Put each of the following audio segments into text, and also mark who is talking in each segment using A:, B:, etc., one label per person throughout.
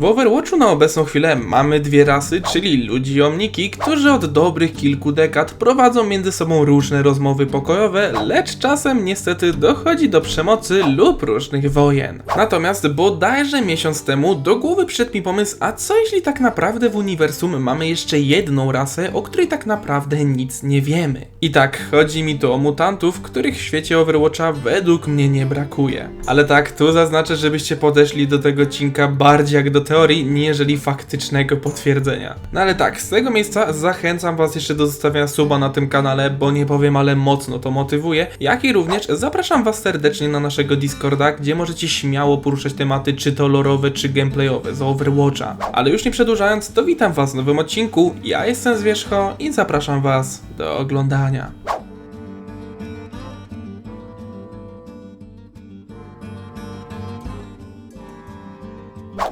A: W Overwatchu na obecną chwilę mamy dwie rasy, czyli ludzi i omniki, którzy od dobrych kilku dekad prowadzą między sobą różne rozmowy pokojowe, lecz czasem niestety dochodzi do przemocy lub różnych wojen. Natomiast bodajże miesiąc temu do głowy przyszedł mi pomysł, a co jeśli tak naprawdę w uniwersum mamy jeszcze jedną rasę, o której tak naprawdę nic nie wiemy? I tak, chodzi mi tu o mutantów, których w świecie Overwatcha według mnie nie brakuje. Ale tak, tu zaznaczę, żebyście podeszli do tego odcinka bardziej jak do teorii, niżeli faktycznego potwierdzenia. No ale tak, z tego miejsca zachęcam was jeszcze do zostawienia suba na tym kanale, bo nie powiem, ale mocno to motywuje, jak i również zapraszam was serdecznie na naszego Discorda, gdzie możecie śmiało poruszać tematy czy to lorowe, czy gameplayowe z Overwatcha. Ale już nie przedłużając, to witam was w nowym odcinku, ja jestem Zwierzcho i zapraszam was do oglądania.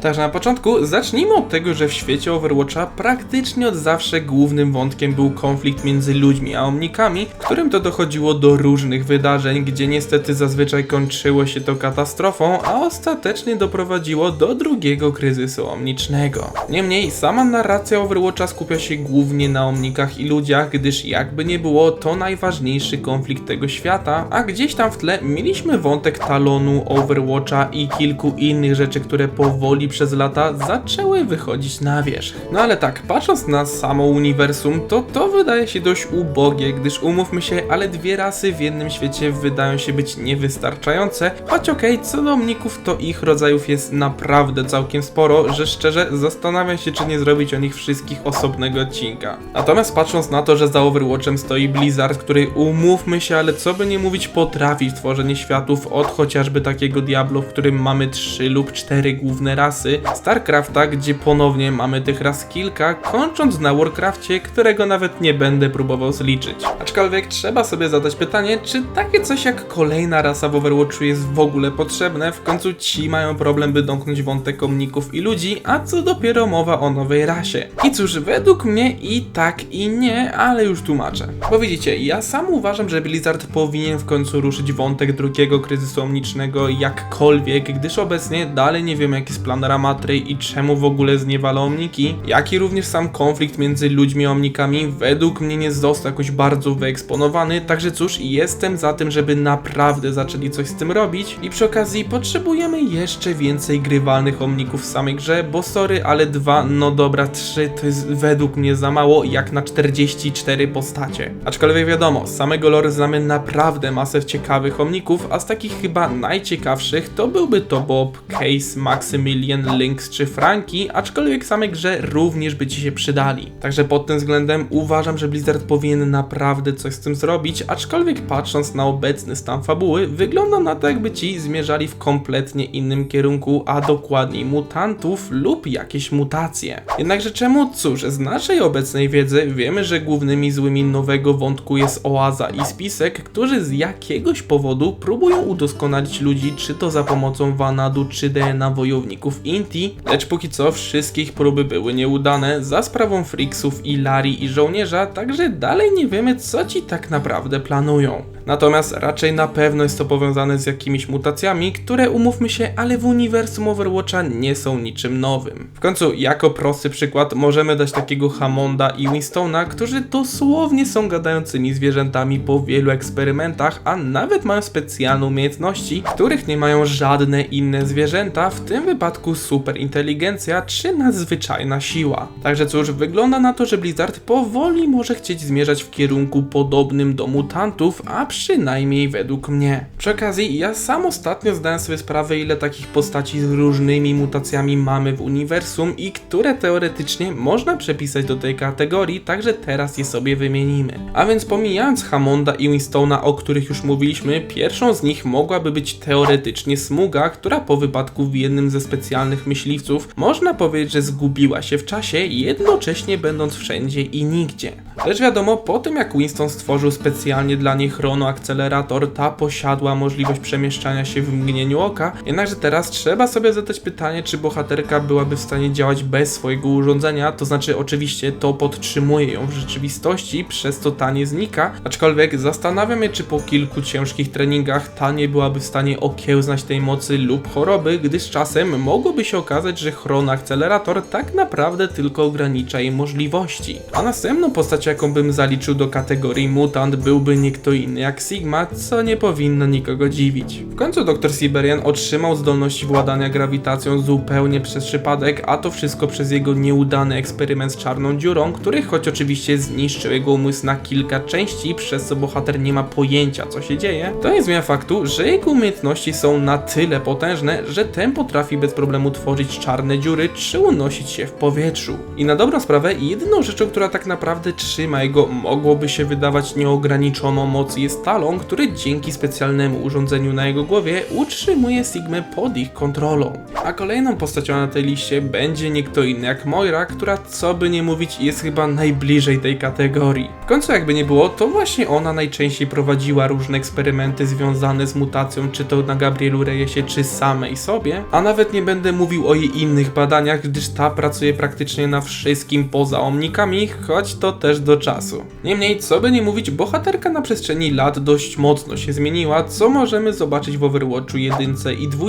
A: Także na początku zacznijmy od tego, że w świecie Overwatcha praktycznie od zawsze głównym wątkiem był konflikt między ludźmi a omnikami, którym to dochodziło do różnych wydarzeń, gdzie niestety zazwyczaj kończyło się to katastrofą, a ostatecznie doprowadziło do drugiego kryzysu omnicznego. Niemniej sama narracja Overwatcha skupia się głównie na omnikach i ludziach, gdyż jakby nie było to najważniejszy konflikt tego świata, a gdzieś tam w tle mieliśmy wątek Talonu, Overwatcha i kilku innych rzeczy, które powoli przez lata zaczęły wychodzić na wierzch. No ale tak, patrząc na samo uniwersum, to to wydaje się dość ubogie, gdyż umówmy się, ale dwie rasy w jednym świecie wydają się być niewystarczające, choć okej, co do omników, to ich rodzajów jest naprawdę całkiem sporo, że szczerze zastanawiam się, czy nie zrobić o nich wszystkich osobnego odcinka. Natomiast patrząc na to, że za Overwatchem stoi Blizzard, który umówmy się, ale co by nie mówić, potrafi tworzenie światów od chociażby takiego Diablo, w którym mamy trzy lub cztery główne rasy, StarCrafta, gdzie ponownie mamy tych ras kilka, kończąc na Warcrafcie, którego nawet nie będę próbował zliczyć. Aczkolwiek trzeba sobie zadać pytanie, czy takie coś jak kolejna rasa w Overwatchu jest w ogóle potrzebne, w końcu ci mają problem by domknąć wątek omników i ludzi, a co dopiero mowa o nowej rasie. I cóż, według mnie i tak i nie, ale już tłumaczę. Bo widzicie, ja sam uważam, że Blizzard powinien w końcu ruszyć wątek drugiego kryzysu omnicznego jakkolwiek, gdyż obecnie dalej nie wiemy jaki jest plan Ramatry i czemu w ogóle zniewala omniki, jak i również sam konflikt między ludźmi a omnikami? Według mnie nie został jakoś bardzo wyeksponowany, także cóż, jestem za tym, żeby naprawdę zaczęli coś z tym robić. I przy okazji potrzebujemy jeszcze więcej grywalnych omników w samej grze, bo sorry, ale dwa, no dobra, trzy to jest według mnie za mało, jak na 44 postacie. Aczkolwiek wiadomo, z samego lore znamy naprawdę masę ciekawych omników, a z takich chyba najciekawszych to byłby to Bob, Case, Maximilian, Lynx czy Franki, aczkolwiek w samej grze również by ci się przydali. Także pod tym względem uważam, że Blizzard powinien naprawdę coś z tym zrobić, aczkolwiek patrząc na obecny stan fabuły, wygląda na to jakby ci zmierzali w kompletnie innym kierunku, a dokładniej mutantów lub jakieś mutacje. Jednakże czemu? Cóż, z naszej obecnej wiedzy wiemy, że głównymi złymi nowego wątku jest Oaza i Spisek, którzy z jakiegoś powodu próbują udoskonalić ludzi, czy to za pomocą Vanadu, czy DNA wojowników Inti, lecz póki co wszystkie ich próby były nieudane za sprawą Friksów i Lari i żołnierza, także dalej nie wiemy co ci tak naprawdę planują. Natomiast raczej na pewno jest to powiązane z jakimiś mutacjami, które umówmy się, ale w uniwersum Overwatcha nie są niczym nowym. W końcu, jako prosty przykład, możemy dać takiego Hammonda i Winstona, którzy dosłownie są gadającymi zwierzętami po wielu eksperymentach, a nawet mają specjalne umiejętności, których nie mają żadne inne zwierzęta, w tym wypadku superinteligencja czy nadzwyczajna siła. Także cóż, wygląda na to, że Blizzard powoli może chcieć zmierzać w kierunku podobnym do mutantów, a przynajmniej według mnie. Przy okazji, ja sam ostatnio zdałem sobie sprawę, ile takich postaci z różnymi mutacjami mamy w uniwersum i które teoretycznie można przepisać do tej kategorii, także teraz je sobie wymienimy. A więc pomijając Hammonda i Winstona, o których już mówiliśmy, pierwszą z nich mogłaby być teoretycznie Smuga, która po wypadku w jednym ze specjalnych myśliwców można powiedzieć, że zgubiła się w czasie, jednocześnie będąc wszędzie i nigdzie. Lecz wiadomo, po tym jak Winston stworzył specjalnie dla niej chronoakcelerator, ta posiadła możliwość przemieszczania się w mgnieniu oka, jednakże teraz trzeba sobie zadać pytanie, czy bohaterka byłaby w stanie działać bez swojego urządzenia, to znaczy oczywiście to podtrzymuje ją w rzeczywistości, przez co ta nie znika, aczkolwiek zastanawiam się, czy po kilku ciężkich treningach ta nie byłaby w stanie okiełznać tej mocy lub choroby, gdyż czasem mogłoby się okazać, że chronoakcelerator tak naprawdę tylko ogranicza jej możliwości. A następną postacią, jaką bym zaliczył do kategorii mutant, byłby nie kto inny jak Sigma, co nie powinno nikogo dziwić. W końcu dr Siberian otrzymał zdolności władania grawitacją zupełnie przez przypadek, a to wszystko przez jego nieudany eksperyment z czarną dziurą, który choć oczywiście zniszczył jego umysł na kilka części, przez co bohater nie ma pojęcia co się dzieje, to nie zmienia faktu, że jego umiejętności są na tyle potężne, że ten potrafi bez problemu tworzyć czarne dziury czy unosić się w powietrzu. I na dobrą sprawę, jedyną rzeczą, która tak naprawdę trzyma jego, mogłoby się wydawać nieograniczoną moc jest talon, który dzięki specjalnemu urządzeniu na jego głowie utrzymuje Sigmę pod ich kontrolą. A kolejną postacią na tej liście będzie nie kto inny jak Moira, która co by nie mówić jest chyba najbliżej tej kategorii. W końcu jakby nie było, to właśnie ona najczęściej prowadziła różne eksperymenty związane z mutacją, czy to na Gabrielu Reyesie, czy samej sobie, a nawet nie będę mówił o jej innych badaniach, gdyż ta pracuje praktycznie na wszystkim poza omnikami, choć to też do czasu. Niemniej, co by nie mówić, bohaterka na przestrzeni lat dość mocno się zmieniła, co możemy zobaczyć w Overwatchu 1 i 2,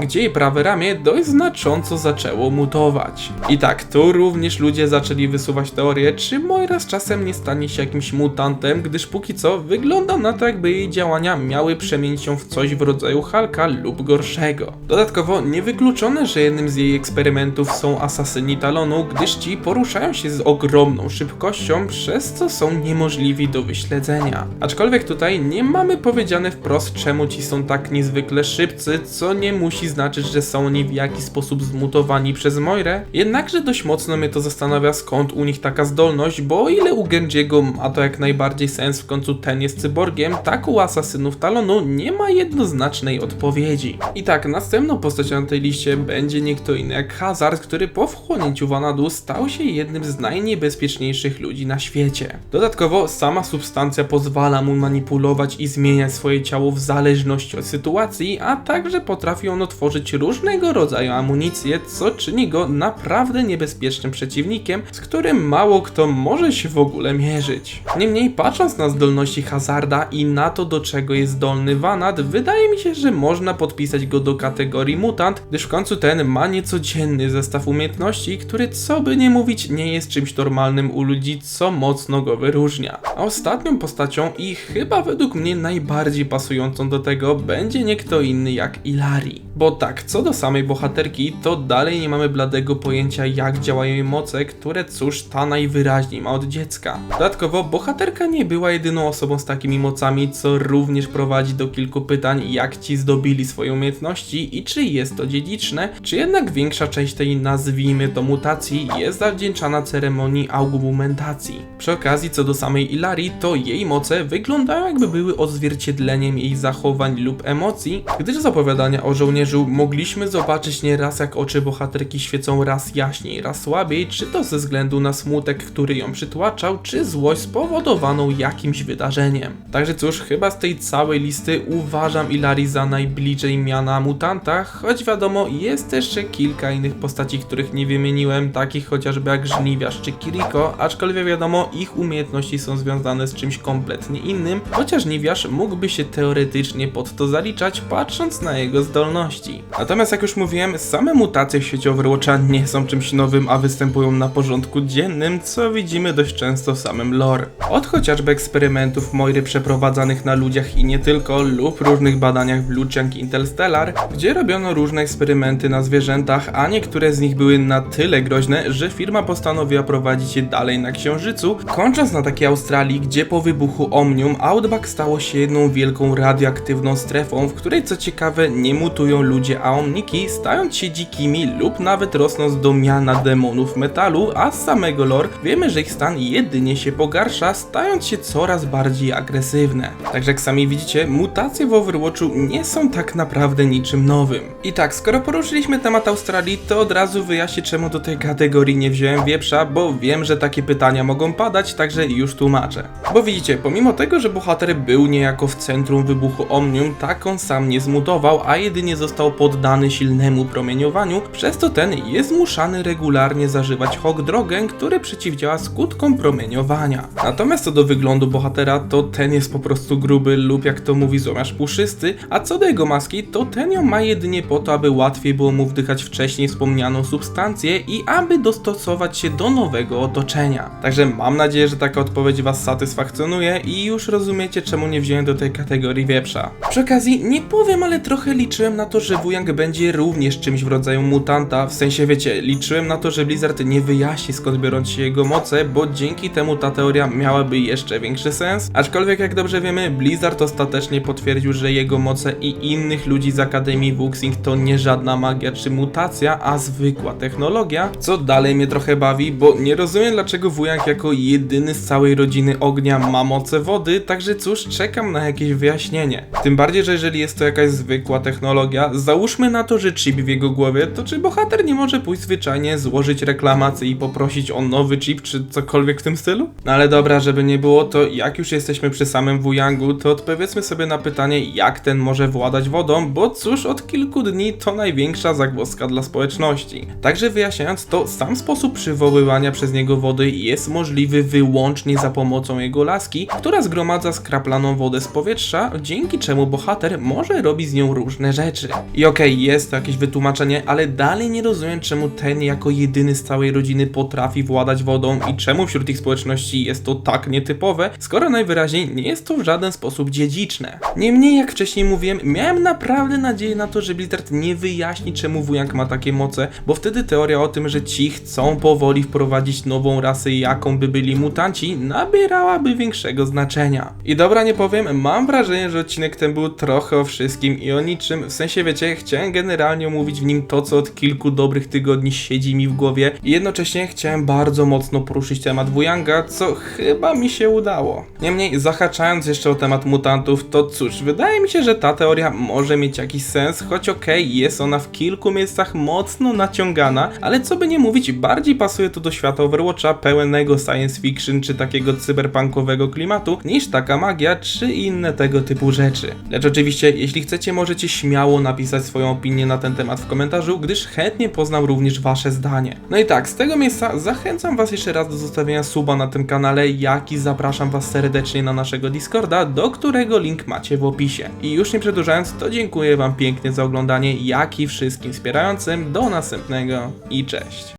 A: gdzie jej prawe ramię dość znacząco zaczęło mutować. I tak, tu również ludzie zaczęli wysuwać teorię, czy Moira z czasem nie stanie się jakimś mutantem, gdyż póki co wygląda na to, jakby jej działania miały przemienić się w coś w rodzaju Hulka lub gorszego. Dodatkowo niewykluczone, że jednym z jej eksperymentów są asasyni Talonu, gdyż ci poruszają się z ogromną szybkością, przez co są niemożliwi do wyśledzenia. Aczkolwiek tutaj nie mamy powiedziane wprost, czemu ci są tak niezwykle szybcy, co nie musi znaczyć, że są oni w jakiś sposób zmutowani przez Moirę, jednakże dość mocno mnie to zastanawia skąd u nich taka zdolność, bo o ile u Genjiego ma to jak najbardziej sens, w końcu ten jest cyborgiem, tak u asasynów Talonu nie ma jednoznacznej odpowiedzi. I tak, następną postacią na tej liście będzie nie kto inny jak Hazard, który po wchłonięciu Vanadu stał się jednym z najniebezpieczniejszych ludzi na świecie. Dodatkowo sama substancja pozwala mu manipulować i zmieniać swoje ciało w zależności od sytuacji, a także potrafi ono tworzyć różnego rodzaju amunicję, co czyni go naprawdę niebezpiecznym przeciwnikiem, z którym mało kto może się w ogóle mierzyć. Niemniej patrząc na zdolności Hazarda i na to do czego jest zdolny Vanad, wydaje mi się, że można podpisać go do kategorii mutant, gdyż w końcu ten ma niecodzienny zestaw umiejętności, który co by nie mówić nie jest czymś normalnym u ludzi, co mocno go wyróżnia. A ostatnią postacią i chyba według mnie najbardziej pasującą do tego będzie nie kto inny jak Ilari. Bo tak, co do samej bohaterki, to dalej nie mamy bladego pojęcia jak działają jej moce, które cóż ta najwyraźniej ma od dziecka. Dodatkowo bohaterka nie była jedyną osobą z takimi mocami, co również prowadzi do kilku pytań jak ci zdobili swoje umiejętności i czy jest to dziedziczne, czy jednak większa część tej nazwijmy to mutacji jest zawdzięczana ceremonii augmentacji. Przy okazji co do samej Ilari, to jej moce wyglądają jakby były odzwierciedleniem jej zachowań lub emocji, gdyż z opowiadania o żołnierzu mogliśmy zobaczyć nieraz jak oczy bohaterki świecą raz jaśniej, raz słabiej, czy to ze względu na smutek, który ją przytłaczał, czy złość spowodowaną jakimś wydarzeniem. Także cóż, chyba z tej całej listy uważam Ilari za najbliżej miana mutanta, choć wiadomo, jest jeszcze kilka innych postaci, których nie wymieniłem, takich chociażby jak Żniwiarz czy Kiriko, aczkolwiek wiadomo, ich umiejętności są związane z czymś kompletnie innym, chociaż Żniwiarz mógłby się teoretycznie pod to zaliczać, patrząc na jego zdolności. Natomiast jak już mówiłem, same mutacje w świecie Overwatcha nie są czymś nowym, a występują na porządku dziennym, co widzimy dość często w samym lore. Od chociażby eksperymentów Moiry przeprowadzanych na ludziach i nie tylko, lub różnych badaniach w Luciank Interstellar, gdzie robiono różne eksperymenty na zwierzętach, a niektóre z nich były na tyle groźne, że firma postanowiła prowadzić je dalej na Księżycu, kończąc na takiej Australii, gdzie po wybuchu Omnium Outback stało się jedną wielką radioaktywną strefą, w której co ciekawe nie mutują ludzie, a omniki stając się dzikimi lub nawet rosnąc do miana demonów metalu, a z samego lore wiemy, że ich stan jedynie się pogarsza, stając się coraz bardziej agresywne. Także jak sami widzicie, mutacje w Overwatchu nie są tak naprawdę niczym nowym. I tak, skoro poruszyliśmy temat Australii, to od razu wyjaśnię czemu do tej kategorii nie wziąłem wieprza, bo wiem, że takie pytania mogą padać, także już tłumaczę. Bo widzicie, pomimo tego, że bohater był niejako w centrum wybuchu Omnium, tak on sam nie zmutował, a jedynie został poddany silnemu promieniowaniu, przez to ten jest zmuszany regularnie zażywać Hog Drogę, który przeciwdziała skutkom promieniowania. Natomiast co do wyglądu bohatera, to ten jest po prostu gruby lub jak to mówi złomiarz puszysty, a co do jego maski, to ten ją ma jedynie po to, aby łatwiej było mu wdychać wcześniej wspomnianą substancję i aby dostosować się do nowego otoczenia. Także mam nadzieję, że taka odpowiedź Was satysfakcjonuje i już rozumiecie, czemu nie wziąłem do tej kategorii wieprza. Przy okazji, nie powiem, ale trochę liczyłem na to, że Wujang będzie również czymś w rodzaju mutanta, w sensie wiecie, liczyłem na to, że Blizzard nie wyjaśni skąd biorą się jego moce, bo dzięki temu ta teoria miałaby jeszcze większy sens. Aczkolwiek jak dobrze wiemy, Blizzard ostatecznie potwierdził, że jego moce i innych ludzi z Akademii Wuxing to nie żadna magia czy mutacja, a zwykła technologia, co dalej mnie trochę bawi, bo nie rozumiem dlaczego Wujang jako jedyny z całej rodziny ognia ma moce wody, także cóż, czekam na jakieś wyjaśnienie. Tym bardziej, że jeżeli jest to jakaś zwykła technologia, załóżmy na to, że chip w jego głowie, to czy bohater nie może pójść zwyczajnie, złożyć reklamację i poprosić o nowy chip, czy cokolwiek w tym stylu? No ale dobra, żeby nie było, to jak już jesteśmy przy samym Wuyangu, to odpowiedzmy sobie na pytanie, jak ten może władać wodą, bo cóż, od kilku dni to największa zagwozdka dla społeczności. Także wyjaśniając to, sam sposób przywoływania przez niego wody jest możliwy wyłącznie za pomocą jego laski, która zgromadza skraplaną wodę z powietrza, dzięki czemu bohater może robić z nią różne rzeczy. I okej, jest to jakieś wytłumaczenie, ale dalej nie rozumiem, czemu ten jako jedyny z całej rodziny potrafi władać wodą i czemu wśród ich społeczności jest to tak nietypowe, skoro najwyraźniej nie jest to w żaden sposób dziedziczne. Niemniej, jak wcześniej mówiłem, miałem naprawdę nadzieję na to, że Blizzard nie wyjaśni, czemu Wujang ma takie moce, bo wtedy teoria o tym, że ci chcą powoli wprowadzić nową rasę, jaką by byli mutanci, nabierałaby większego znaczenia. I dobra, nie powiem, mam wrażenie, że odcinek ten był trochę o wszystkim i o niczym, w sensie wiecie, chciałem generalnie omówić w nim to, co od kilku dobrych tygodni siedzi mi w głowie i jednocześnie chciałem bardzo mocno poruszyć temat Wujanga, co chyba mi się udało. Niemniej, zahaczając jeszcze o temat mutantów, to cóż, wydaje mi się, że ta teoria może mieć jakiś sens, choć okej, jest ona w kilku miejscach mocno naciągana, ale co by nie mówić, bardziej pasuje to do świata Overwatcha pełnego science fiction czy takiego cyberpunkowego klimatu, niż taka magia czy inne tego typu rzeczy. Lecz oczywiście, jeśli chcecie, możecie śmiało napisać swoją opinię na ten temat w komentarzu, gdyż chętnie poznam również wasze zdanie. No i tak, z tego miejsca zachęcam was jeszcze raz do zostawienia suba na tym kanale, jak i zapraszam was serdecznie na naszego Discorda, do którego link macie w opisie. I już nie przedłużając, to dziękuję wam pięknie za oglądanie, jak i wszystkim wspierającym. Do następnego i cześć.